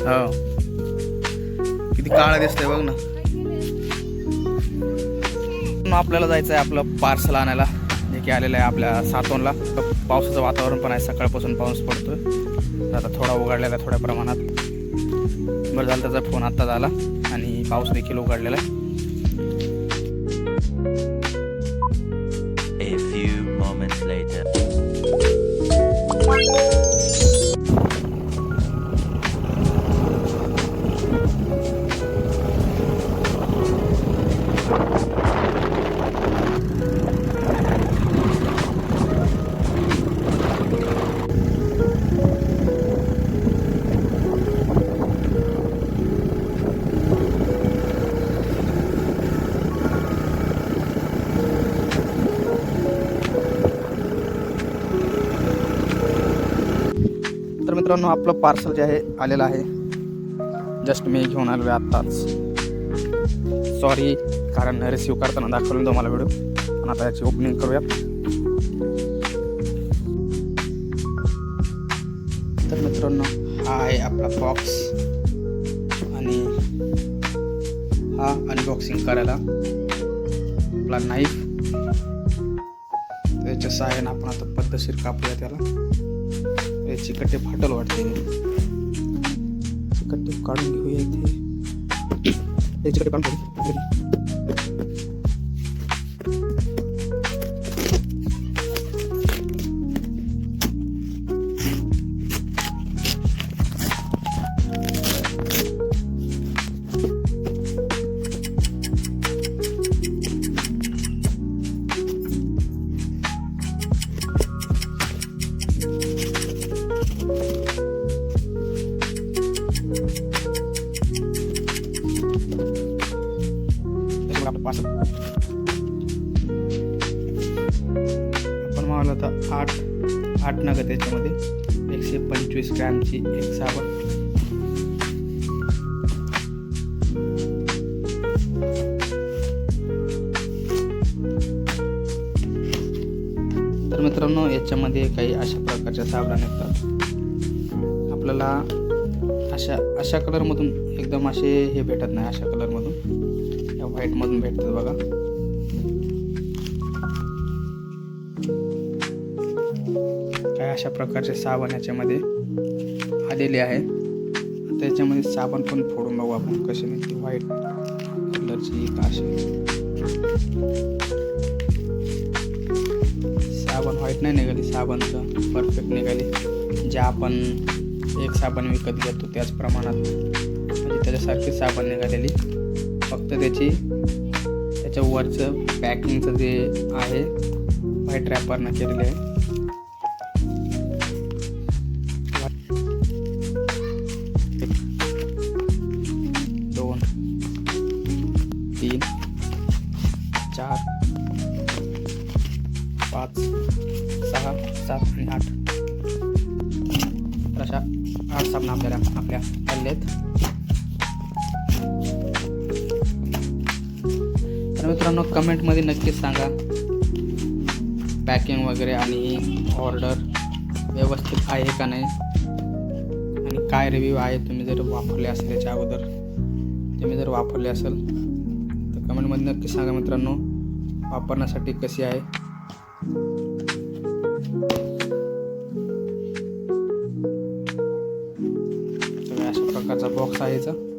हो. किती काळा दिसतंय बघ ना. आपल्याला जायचं आहे आपलं पार्सल आणायला. जे की आलेलं आहे आपल्या सातोनला. पावसाचं वातावरण पण आहे सकाळपासून पाऊस पडतोय. तर आता थोडा उघडलेला आहे थोड्या प्रमाणात. बरं झालं त्याचा फोन आत्ता झाला आणि पाऊस देखील उघडलेला आहे. मित्रांनो आपलं पार्सल जे आहे आलेलं आहे. जस्ट मी घेऊन आलो आहे आत्ताच. सॉरी कारण रिसिव्ह करताना दाखवलं तुम्हाला व्हिडिओ पण आता याची ओपनिंग करूयात तर मित्रांनो हा आहे आपला बॉक्स आणि हा अनबॉक्सिंग करायला आपला नाईफ त्याच्या सहाय्यानं आपण आता पद्धतशीर कापूया त्याला. हे चिकटे फाटल वाटते. चिकटे काढून घेऊया इथे. चिकटे काढून त्याच्यामुळे आपलं आपण मावलं आता आठ आठ नग त्याच्यामध्ये. एकशे पंचवीस ग्रॅमची एक साबण. तर मित्रांनो याच्यामध्ये काही अशा प्रकारच्या साबणा निघतात आपल्याला अशा अशा कलरमधून एकदम असे हे भेटत नाही अशा कलरमधून या व्हाईटमधून भेटतात बघा. काय अशा प्रकारचे साबण याच्यामध्ये आलेले आहे. आता याच्यामध्ये साबण पण फोडून बघू आपण कसे निघते व्हाईट कलरची का साबण व्हाईट नाही निघाली साबणचं परफेक्ट निघाली. जे आपण एक साबण विकत घेतो त्याच प्रमाणात. म्हणजे त्याच्यासारखी साबण निघालेली. फक्त त्याची त्याच्या वरचं पॅकिंगचं जे आहे व्हाईट रॅपरनं केलेलं आहे. दोन तीन चार पाच सहा सात आणि आठ. अशा आठ सामना आपल्याला आपल्या हल्लेत मित्रांनो कमेंटमध्ये नक्कीच सांगा. पॅकिंग वगैरे आणि ऑर्डर व्यवस्थित आहे का नाही? आणि काय रिव्ह्यू आहे तुम्ही जर वापरले असेल याच्या अगोदर तुम्ही जर वापरले असेल तर कमेंटमध्ये नक्की सांगा मित्रांनो वापरण्यासाठी कशी आहे? अशा प्रकारचा बॉक्स आहे याचा